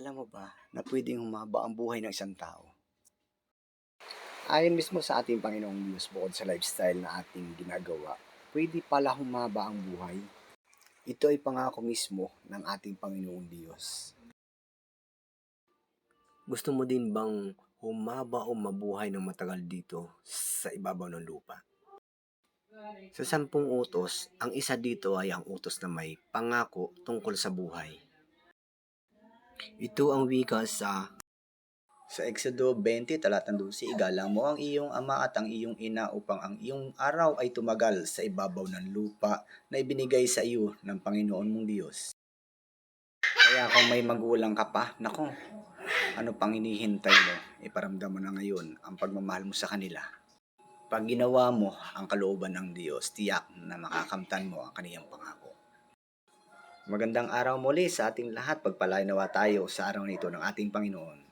Alam mo ba na pwedeng humaba ang buhay ng isang tao? Ayon mismo sa ating Panginoong Diyos bukod sa lifestyle na ating ginagawa, pwede pala humaba ang buhay. Ito ay pangako mismo ng ating Panginoong Diyos. Gusto mo din bang humaba o mabuhay ng matagal dito sa ibabaw ng lupa? Sa sampung utos, ang isa dito ay ang utos na may pangako tungkol sa buhay. Ito ang wika sa Sa Exodo 20, talatang 12, igalang mo ang iyong ama at ang iyong ina upang ang iyong araw ay tumagal sa ibabaw ng lupa na ibinigay sa iyo ng Panginoon mong Diyos. Kaya kung may magulang ka pa, nako, ano pang hinihintay mo? Iparamdam mo na ngayon ang pagmamahal mo sa kanila. Pag ginawa mo ang kalooban ng Diyos, tiyak na makakamtan mo ang kaniyang pangako. Magandang araw muli sa ating lahat. Pagpalain nawa tayo sa araw nito ng ating Panginoon.